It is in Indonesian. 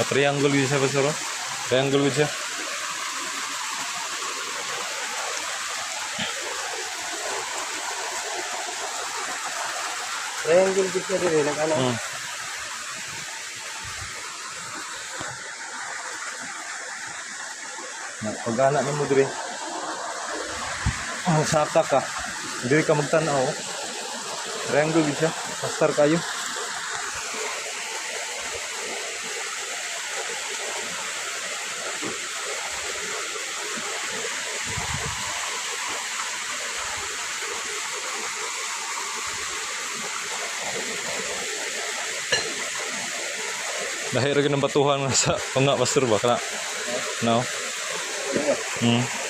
Atreangle bisa besoro, triangle bisa. Triangle bisa dibilang karena. Makpeg hmm. anaknya mudah. Ang saka ka. Diri ka magtanaw. gitu siya. Pastor kayo. Dahil rin ng batuhan sa nga pastor ba kana. No. Hmm.